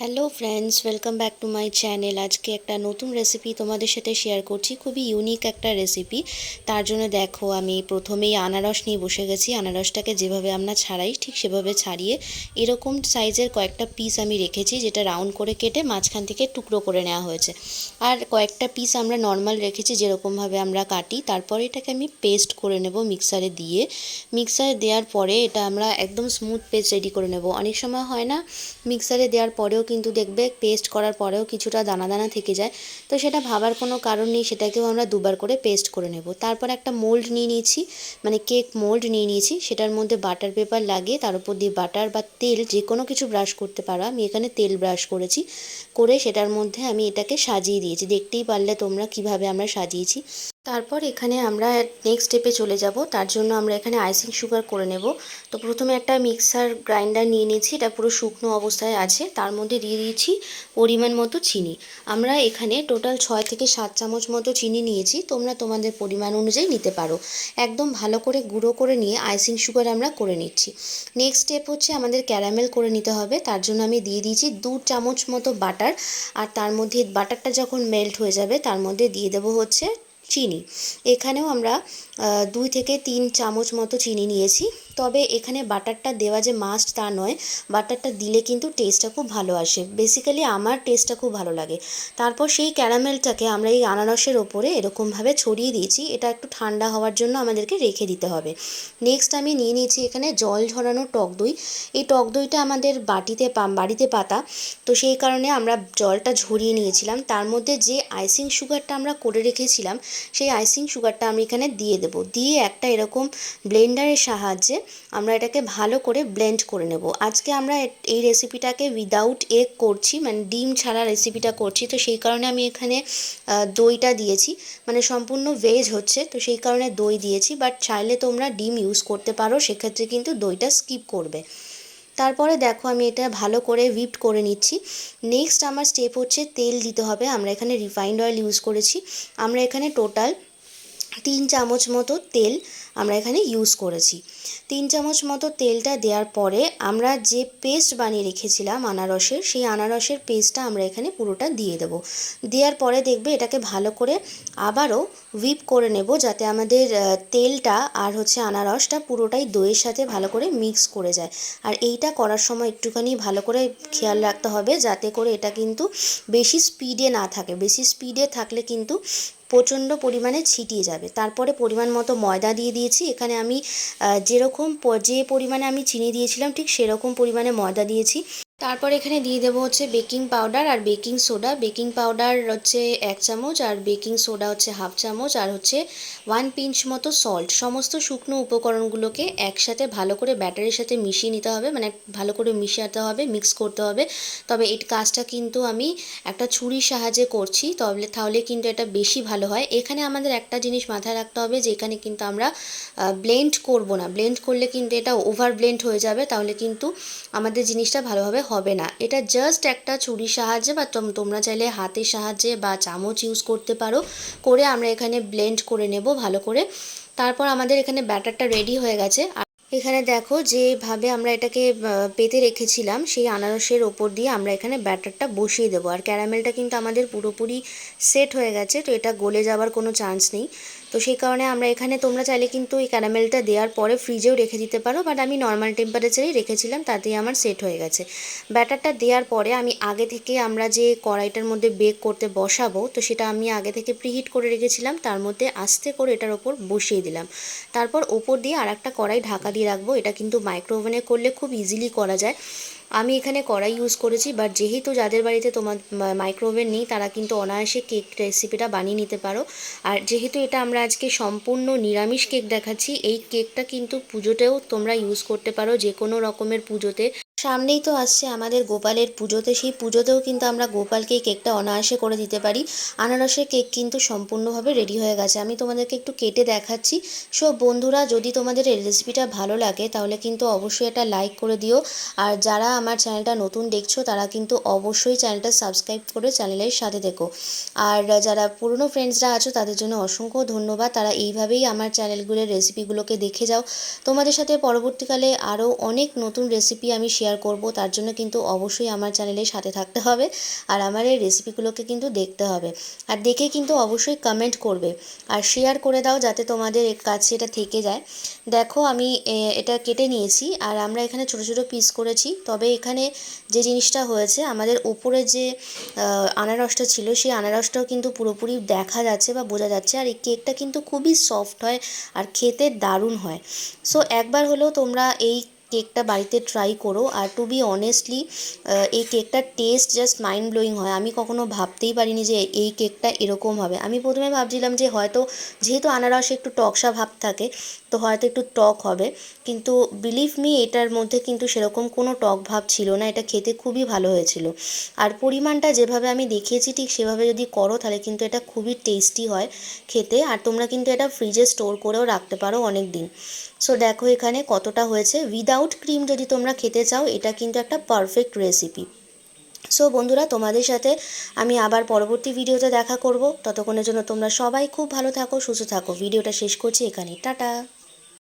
Hello friends welcome back to my channel আজকে একটা নতুন রেসিপি তোমাদের সাথে শেয়ার করছি। খুবই ইউনিক একটা রেসিপি তার জন্য দেখো, আমি প্রথমেই আনারস নিয়ে বসে গেছি। আনারসটাকে যেভাবে আমরা ছাড়াই, ঠিক সেভাবে ছাড়িয়ে এরকম সাইজের কয়েকটা পিস আমি রেখেছি, যেটা রাউন্ড করে কেটে মাঝখান থেকে টুকরো করে নেওয়া হয়েছে। আর কয়েকটা পিস আমরা নর্মাল রেখেছি, যেরকমভাবে আমরা কাটি। তারপরে এটাকে আমি পেস্ট করে নেব মিক্সারে দিয়ে। মিক্সারে দেওয়ার পরে এটা আমরা একদম স্মুথ পেস্ট রেডি করে নেব। অনেক সময় হয় না মিক্সারে দেওয়ার পরেও কিন্তু দেখবে পেস্ট করার পরেও কিছুটা দানা দানা থেকে যায়। তো সেটা ভাবার কোনো কারণ নেই, সেটাকেও আমরা দুবার করে পেস্ট করে নেব। তারপর একটা মোল্ড নিয়ে নিয়েছি মানে কেক মোল্ড নিয়ে নিয়েছি, সেটার মধ্যে বাটার পেপার লাগিয়ে তার উপর দিয়ে বাটার বা তেল যে কোনো কিছু ব্রাশ করতে পারো। আমি এখানে তেল ব্রাশ করেছি, করে সেটার মধ্যে আমি এটাকে সাজিয়ে দিয়েছি। দেখতেই পারলে তোমরা কীভাবে আমরা সাজিয়েছি। তারপর এখানে আমরা নেক্সট স্টেপে চলে যাব। তার জন্য আমরা এখানে আইসিং সুগার করে নেব। তো প্রথমে একটা মিক্সার গ্রাইন্ডার নিয়ে নিয়েছি। এটা পুরো শুকনো অবস্থায় আছে। তার মধ্যে দিয়ে দিয়েছি পরিমাণ মতো চিনি। আমরা এখানে টোটাল ছয় থেকে সাত চামচ মতো চিনি নিয়েছি। তোমরা তোমাদের পরিমাণ অনুযায়ী নিতে পারো। একদম ভালো করে গুঁড়ো করে নিয়ে আইসিং সুগার আমরা করে নিচ্ছি। নেক্সট স্টেপ হচ্ছে আমাদের ক্যারামেল করে নিতে হবে। তার জন্য আমি দিয়ে দিয়েছি দু চামচ মতো বাটার আর তার মধ্যে বাটারটা যখন মেল্ট হয়ে যাবে, তার মধ্যে দিয়ে দেবো হচ্ছে চিনি। এখানেও আমরা দুই থেকে তিন চামচ মতো চিনি নিয়েছি। তবে এখানে বাটারটা দেওয়া যে মাস্ট তা নয়। বাটারটা দিলে কিন্তু টেস্টটা খুব ভালো আসে। বেসিক্যালি আমার টেস্টটা খুব ভালো লাগে। তারপর সেই ক্যারামেলটাকে আমরা এই আনারসের ওপরে এরকমভাবে ছড়িয়ে দিয়েছি। এটা একটু ঠান্ডা হওয়ার জন্য আমাদেরকে রেখে দিতে হবে। নেক্সট আমি নিয়ে নিয়েছি এখানে জল ঝরানো টক দই। এই টক দইটা আমাদের বাটিতে বাড়িতে পাতা। তো সেই কারণে আমরা জলটা ঝরিয়ে নিয়েছিলাম। তার মধ্যে যে আইসিং সুগারটা আমরা করে রেখেছিলাম, সেই আইসিং সুগারটা আমি এখানে দিয়ে দেবো। দিয়ে একটা এরকম ব্লেন্ডারের সাহায্যে আমরা এটাকে ভালো করে ব্লেন্ড করে নেব। আজকে আমরা এই রেসিপিটাকে উইদাউট এগ করছি মানে ডিম ছাড়া রেসিপিটা করছি। তো সেই কারণে আমি এখানে দইটা দিয়েছি। মানে সম্পূর্ণ ভেজ হচ্ছে, তো সেই কারণে দই দিয়েছি। বাট চাইলে তোমরা ডিম ইউজ করতে পারো, সেক্ষেত্রে কিন্তু দইটা স্কিপ করবে। তারপরে দেখো, আমি এটা ভালো করে হুইপড করে নিচ্ছি। নেক্সট আমার স্টেপ হচ্ছে তেল দিতে হবে। আমরা এখানে রিফাইন্ড অয়েল ইউজ করেছি। আমরা এখানে টোটাল তিন চামচ মতো তেল আমরা এখানে ইউজ করেছি। তিন চামচ মতো তেলটা দেওয়ার পরে আমরা যে পেস্ট বানিয়ে রেখেছিলাম আনারসের, সেই আনারসের পেস্টটা আমরা এখানে পুরোটা দিয়ে দেবো। দেওয়ার পরে দেখবে এটাকে ভালো করে আবারও হুইপ করে নেব যাতে আমাদের তেলটা আর হচ্ছে আনারসটা পুরোটাই দইয়ের সাথে ভালো করে মিক্স করে যায়। আর এইটা করার সময় একটুখানি ভালো করে খেয়াল রাখতে হবে যাতে করে এটা কিন্তু বেশি স্পিডে না থাকে। বেশি স্পিডে থাকলে কিন্তু প্রচণ্ড পরিমাণে ছিটিয়ে যাবে। তারপরে পরিমাণ মতো ময়দা দিয়ে দিয়েছি। এখানে আমি যেরকম যে পরিমাণে আমি চিনি দিয়েছিলাম, ঠিক সেরকম পরিমাণে ময়দা দিয়েছি। তারপর এখানে দিয়ে দেবো হচ্ছে বেকিং পাউডার আর বেকিং সোডা। বেকিং পাউডার হচ্ছে এক চামচ আর বেকিং সোডা হচ্ছে হাফ চামচ আর হচ্ছে ওয়ান পিঞ্চ মতো সল্ট সমস্ত শুকনো উপকরণগুলোকে একসাথে ভালো করে ব্যাটারের সাথে মিশিয়ে নিতে হবে। মানে ভালো করে মিশাতে হবে মিক্স করতে হবে। তবে এই কাজটা কিন্তু আমি একটা ছুরির সাহায্যে করছি। তবে তাহলে কিন্তু এটা বেশি ভালো হয়। এখানে আমাদের একটা জিনিস মাথায় রাখতে হবে যে এখানে কিন্তু আমরা ব্লেন্ড করব না। ব্লেন্ড করলে কিন্তু এটা ওভার ব্লেন্ড হয়ে যাবে। তাহলে কিন্তু আমাদের জিনিসটা ভালোভাবে হবে না। এটা জাস্ট একটা ছুরির সাহায্যে বা তোমরা চাইলে হাতের সাহায্যে বা চামচ ইউজ করতে পারো। করে আমরা এখানে ব্লেন্ড করে নেব ভালো করে। তারপর আমাদের এখানে ব্যাটারটা রেডি হয়ে গেছে। এখানে দেখো যেভাবে আমরা এটাকে পেতে রেখেছিলাম, সেই আনারসের ওপর দিয়ে আমরা এখানে ব্যাটারটা বসিয়ে দেবো। আর ক্যারামেলটা কিন্তু আমাদের পুরোপুরি সেট হয়ে গেছে, তো এটা গলে যাওয়ার কোনো চান্স নেই। তো সেই কারণে আমরা এখানে, তোমরা চাইলে কিন্তু এই ক্যারামেলটা দেওয়ার পরে ফ্রিজেও রেখে দিতে পারো বাট আমি নর্মাল টেম্পারেচারেই রেখেছিলাম, তাতেই আমার সেট হয়ে গেছে। ব্যাটারটা দেওয়ার পরে আমি আগে থেকে আমরা যে কড়াইটার মধ্যে বেক করতে বসাবো, তো সেটা আমি আগে থেকে প্রিহিট করে রেখেছিলাম, তার মধ্যে আস্তে করে এটার ওপর বসিয়ে দিলাম। তারপর ওপর দিয়ে আর একটা কড়াই ঢাকা দিয়ে রাখব, এটা কিন্তু মাইক্রো ওভেনে করলে খুব ইজিলি করা যায়। আমি এখানে কড়াই ইউজ করেছি বাট যেহেতু যাদের বাড়িতে তোমার মাইক্রোওভেন নেই, তারা কিন্তু অনায়াসে কেক রেসিপিটা বানিয়ে নিতে পারো। আর যেহেতু এটা আমরা আজকে সম্পূর্ণ নিরামিষ কেক দেখাচ্ছি, এই কেকটা কিন্তু পুজোতেও তোমরা ইউজ করতে পারো যে কোনো রকমের পুজোতে। সামনেই তো আসছে আমাদের গোপালের পুজোতে। সেই পুজোতেও কিন্তু আমরা গোপালকে কেকটা অনায়াসে করে দিতে পারি। আনারসের কেক কিন্তু সম্পূর্ণভাবে রেডি হয়ে গেছে। আমি তোমাদেরকে একটু কেটে দেখাচ্ছি। সব বন্ধুরা, যদি তোমাদের এই রেসিপিটা ভালো লাগে, তাহলে কিন্তু অবশ্যই এটা লাইক করে দিও। আর যারা আমার চ্যানেলটা নতুন দেখছ, তারা কিন্তু অবশ্যই চ্যানেলটা সাবস্ক্রাইব করে চ্যানেলের সাথে দেখো আর যারা পুরনো ফ্রেন্ডসরা আছো, তাদের জন্য অসংখ্য ধন্যবাদ। তারা এইভাবেই আমার চ্যানেলগুলোর রেসিপিগুলোকে দেখে যাও। তোমাদের সাথে পরবর্তীকালে আরও অনেক নতুন রেসিপি আমি শেয়ার করব, তার জন্য কিন্তু অবশ্যই আমার চ্যানেলের সাথে থাকতে হবে আর আমার এই রেসিপিগুলোকে কিন্তু দেখতে হবে। আর দেখে কিন্তু অবশ্যই কমেন্ট করবে। আর শেয়ার করে দাও যাতে তোমাদের কাছে এটা থেকে যায়। দেখো আমি এটা কেটে নিয়েছি আর আমরা এখানে ছোট ছোট পিস করেছি। তবে এখানে যে জিনিসটা হয়েছে, আমাদের উপরে যে আনারসটা ছিল, সেই আনারসটাও কিন্তু পুরোপুরি দেখা যাচ্ছে বা বোঝা যাচ্ছে। আর এই কেকটা কিন্তু খুবই সফট হয় আর খেতে দারুণ হয়। সো একবার হলেও তোমরা এই কেকটা বাড়িতে ট্রাই করো। আর টু বি অনেস্টলি এই কেকটার টেস্ট জাস্ট মাইন্ড ব্লোয়িং হয়। আমি কখনো ভাবতেই পারিনি যে এই কেকটা এরকম হবে। আমি প্রথমে ভাবছিলাম যে হয়তো, যেহেতু আনারসে একটু টকসা ভাব থাকে, তো হয়তো একটু টক হবে। কিন্তু বিলিভ মি এটার মধ্যে কিন্তু সেরকম কোনো টক ভাব ছিল না। এটা খেতে খুবই ভালো হয়েছিল। আর পরিমাণটা যেভাবে আমি দেখিয়েছি, ঠিক সেভাবে যদি করো, তাহলে কিন্তু এটা খুবই টেস্টি হয় খেতে। আর তোমরা কিন্তু এটা ফ্রিজে স্টোর করেও রাখতে পারো অনেক দিন সো দেখো এখানে কতটা হয়েছে। উইদাউট ক্রিম যদি তোমরা খেতে চাও, এটা কিন্তু একটা পারফেক্ট রেসিপি সো বন্ধুরা, তোমাদের সাথে আমি আবার পরবর্তী ভিডিওতে দেখা করব। ততক্ষণের জন্য তোমরা সবাই খুব ভালো থাকো, সুস্থ থাকো। ভিডিওটা শেষ করছি এখানে টাটা!